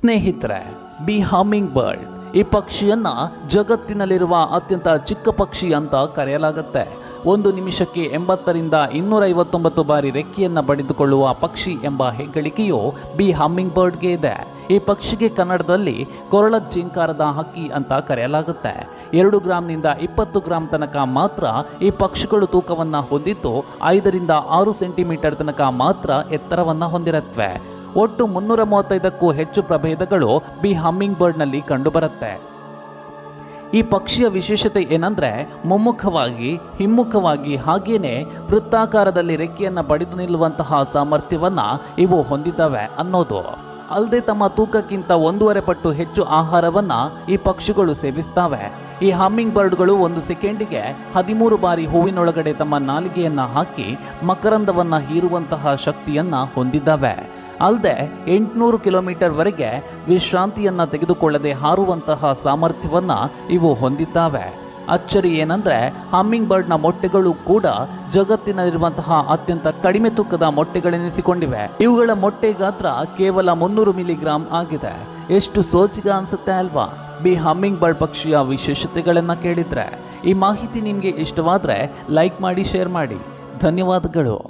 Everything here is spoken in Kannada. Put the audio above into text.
ಸ್ನೇಹಿತರೆ ಬಿ ಹಮ್ಮಿಂಗ್ ಬರ್ಡ್ ಈ ಪಕ್ಷಿಯನ್ನ ಜಗತ್ತಿನಲ್ಲಿರುವ ಅತ್ಯಂತ ಚಿಕ್ಕ ಪಕ್ಷಿ ಅಂತ ಕರೆಯಲಾಗುತ್ತೆ. ಒಂದು ನಿಮಿಷಕ್ಕೆ ಎಂಬತ್ತರಿಂದ ಇನ್ನೂರ ಐವತ್ತೊಂಬತ್ತು ಬಾರಿ ರೆಕ್ಕೆಯನ್ನ ಬಡಿದುಕೊಳ್ಳುವ ಪಕ್ಷಿ ಎಂಬ ಹೆಗ್ಗಳಿಕೆಯು ಬಿ ಹಮ್ಮಿಂಗ್ ಬರ್ಡ್ಗೆ ಇದೆ. ಈ ಪಕ್ಷಿಗೆ ಕನ್ನಡದಲ್ಲಿ ಕೊರಳ ಜಿಂಕಾರದ ಹಕ್ಕಿ ಅಂತ ಕರೆಯಲಾಗುತ್ತೆ. ಎರಡು ಗ್ರಾಮ್ನಿಂದ ಇಪ್ಪತ್ತು ಗ್ರಾಮ್ ತನಕ ಮಾತ್ರ ಈ ಪಕ್ಷಿಗಳು ತೂಕವನ್ನು ಹೊಂದಿದ್ದು ಐದರಿಂದ ಆರು ಸೆಂಟಿಮೀಟರ್ ತನಕ ಮಾತ್ರ ಎತ್ತರವನ್ನು ಹೊಂದಿರುತ್ತವೆ. ಒಟ್ಟು ಮುನ್ನೂರ ಮೂವತ್ತೈದಕ್ಕೂ ಹೆಚ್ಚು ಪ್ರಭೇದಗಳು ಬಿ ಹಮ್ಮಿಂಗ್ ಬರ್ಡ್ನಲ್ಲಿ ಕಂಡುಬರುತ್ತೆ. ಈ ಪಕ್ಷಿಯ ವಿಶೇಷತೆ ಏನಂದ್ರೆ, ಮುಮ್ಮುಖವಾಗಿ, ಹಿಮ್ಮುಖವಾಗಿ ಹಾಗೇನೆ ವೃತ್ತಾಕಾರದಲ್ಲಿ ರೆಕ್ಕೆಯನ್ನು ಬಡಿದು ನಿಲ್ಲುವಂತಹ ಸಾಮರ್ಥ್ಯವನ್ನು ಇವು ಹೊಂದಿದ್ದಾವೆ ಅನ್ನೋದು. ಅಲ್ಲದೆ ತಮ್ಮ ತೂಕಕ್ಕಿಂತ ಒಂದೂವರೆ ಪಟ್ಟು ಹೆಚ್ಚು ಆಹಾರವನ್ನು ಈ ಪಕ್ಷಿಗಳು ಸೇವಿಸ್ತವೆ. ಈ ಹಮ್ಮಿಂಗ್ ಬರ್ಡ್ಗಳು ಒಂದು ಸೆಕೆಂಡಿಗೆ ಹದಿಮೂರು ಬಾರಿ ಹೂವಿನೊಳಗಡೆ ತಮ್ಮ ನಾಲಿಗೆಯನ್ನು ಹಾಕಿ ಮಕರಂದವನ್ನು ಹೀರುವಂತಹ ಶಕ್ತಿಯನ್ನು ಹೊಂದಿದ್ದಾವೆ. ಅಲ್ಲದೆ ಎಂಟುನೂರು ಕಿಲೋಮೀಟರ್ ವರೆಗೆ ವಿಶ್ರಾಂತಿಯನ್ನ ತೆಗೆದುಕೊಳ್ಳದೆ ಹಾರುವಂತಹ ಸಾಮರ್ಥ್ಯವನ್ನು ಇವು ಹೊಂದಿದ್ದಾವೆ. ಅಚ್ಚರಿ ಏನಂದ್ರೆ ಹಮ್ಮಿಂಗ್ ಬರ್ಡ್ನ ಮೊಟ್ಟೆಗಳು ಕೂಡ ಜಗತ್ತಿನಲ್ಲಿರುವಂತಹ ಅತ್ಯಂತ ಕಡಿಮೆ ತೂಕದ ಮೊಟ್ಟೆಗಳೆನಿಸಿಕೊಂಡಿವೆ. ಇವುಗಳ ಮೊಟ್ಟೆ ಗಾತ್ರ ಕೇವಲ ಮುನ್ನೂರು ಮಿಲಿಗ್ರಾಂ ಆಗಿದೆ. ಎಷ್ಟು ಸೋಚಿಗ ಅನ್ಸುತ್ತೆ ಅಲ್ವಾ? ಬಿ ಹಮ್ಮಿಂಗ್ ಬರ್ಡ್ ಪಕ್ಷಿಯ ವಿಶೇಷತೆಗಳನ್ನು ಕೇಳಿದ್ರೆ. ಈ ಮಾಹಿತಿ ನಿಮಗೆ ಇಷ್ಟವಾದ್ರೆ ಲೈಕ್ ಮಾಡಿ, ಶೇರ್ ಮಾಡಿ. ಧನ್ಯವಾದಗಳು.